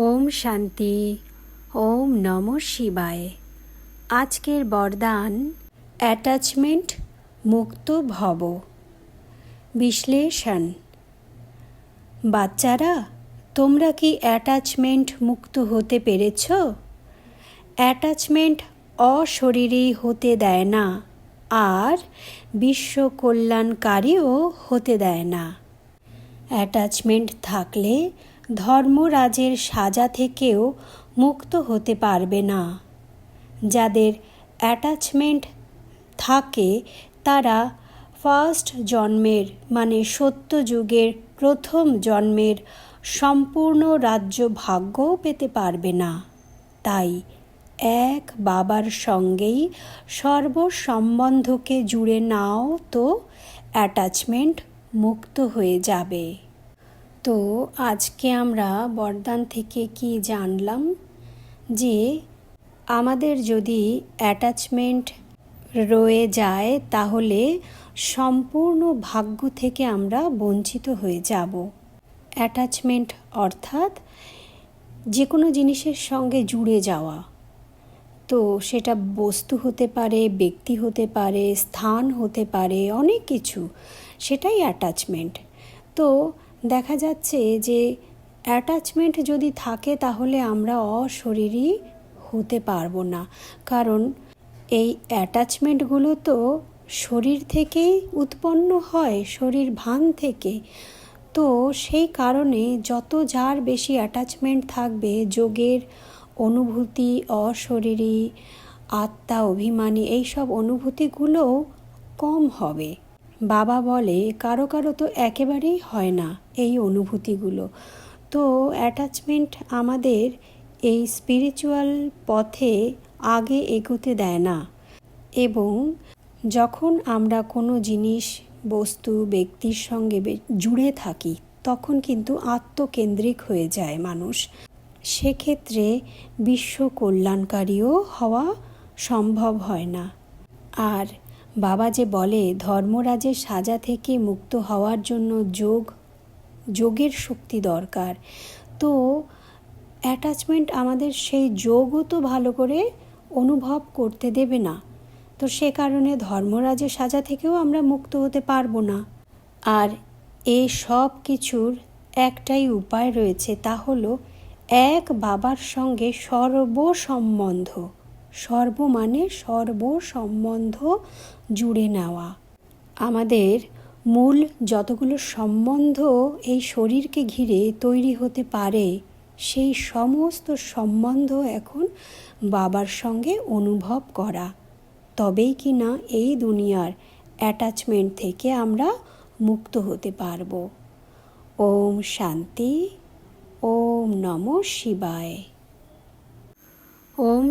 ওম শান্তি, ওম নম শিবায়। আজকের বরদান অ্যাটাচমেন্ট মুক্ত ভব। বিশ্লেষণ, বাচ্চারা, তোমরা কি অ্যাটাচমেন্ট মুক্ত হতে পেরেছ? অ্যাটাচমেন্ট অশরীরী হতে দেয় না, আর বিশ্ব কল্যাণকারীও হতে দেয় না। অ্যাটাচমেন্ট থাকলে ধর্মরাজের সাজা থেকেও মুক্ত হতে পারবে না। যাদের অ্যাটাচমেন্ট থাকে, তারা ফার্স্ট জন্মের মানে সত্য যুগের প্রথম জন্মের সম্পূর্ণ রাজ্য ভাগ্যও পেতে পারবে না। তাই এক বাবার সঙ্গেই সর্বসম্বন্ধকে জুড়ে নাও তো অ্যাটাচমেন্ট মুক্ত হয়ে যাবে। তো আজকে আমরা বরদান থেকে কি জানলাম? যে আমাদের যদি অ্যাটাচমেন্ট রয়ে যায়, তাহলে সম্পূর্ণ ভাগ্য থেকে আমরা বঞ্চিত হয়ে যাব। অ্যাটাচমেন্ট অর্থাৎ যে কোনো জিনিসের সঙ্গে জুড়ে যাওয়া। তো সেটা বস্তু হতে পারে, ব্যক্তি হতে পারে, স্থান হতে পারে, অনেক কিছু, সেটাই অ্যাটাচমেন্ট তো দেখা যাচ্ছে যে অ্যাটাচমেন্ট যদি থাকে তাহলে আমরা অশরীরই হতে পারব না। কারণ এই অ্যাটাচমেন্টগুলো তো শরীর থেকেই উৎপন্ন হয়, শরীর ভান থেকে। তো সেই কারণে যত যার বেশি অ্যাটাচমেন্ট থাকবে, যোগের অনুভূতি, অশরীরী, আত্মা, অভিমানী, এইসব অনুভূতিগুলোও কম হবে। বাবা বলে, কারও কারও তো একেবারেই হয় না এই অনুভূতিগুলো। তো অ্যাটাচমেন্ট আমাদের এই স্পিরিচুয়াল পথে আগে এগোতে দেয় না। এবং যখন আমরা কোনো জিনিস, বস্তু, ব্যক্তির সঙ্গে জুড়ে থাকি, তখন কিন্তু আত্মকেন্দ্রিক হয়ে যায় মানুষ। সেক্ষেত্রে বিশ্ব কল্যাণকারীও হওয়া সম্ভব হয় না। আর বাবা যে বলে, ধর্মরাজের সাজা থেকে মুক্ত হওয়ার জন্য যোগ, যোগের শক্তি দরকার। তো অ্যাটাচমেন্ট আমাদের সেই যোগও তো ভালো করে অনুভব করতে দেবে না। তো সে কারণে ধর্মরাজের সাজা থেকেও আমরা মুক্ত হতে পারব না। আর এই সব কিছুর একটাই উপায় রয়েছে, তা হলো এক বাবার সঙ্গে সর্বসম্বন্ধ। সর্ব মানে সর্বসম্বন্ধ জুড়ে নেওয়া। আমাদের মূল যতগুলো সম্বন্ধ এই শরীরকে ঘিরে তৈরি হতে পারে, সেই সমস্ত সম্বন্ধ এখন বাবার সঙ্গে অনুভব করা। তবেই কি না এই দুনিয়ার অ্যাটাচমেন্ট থেকে আমরা মুক্ত হতে পারব। ওম শান্তি, ওম নম শিবায়। ওম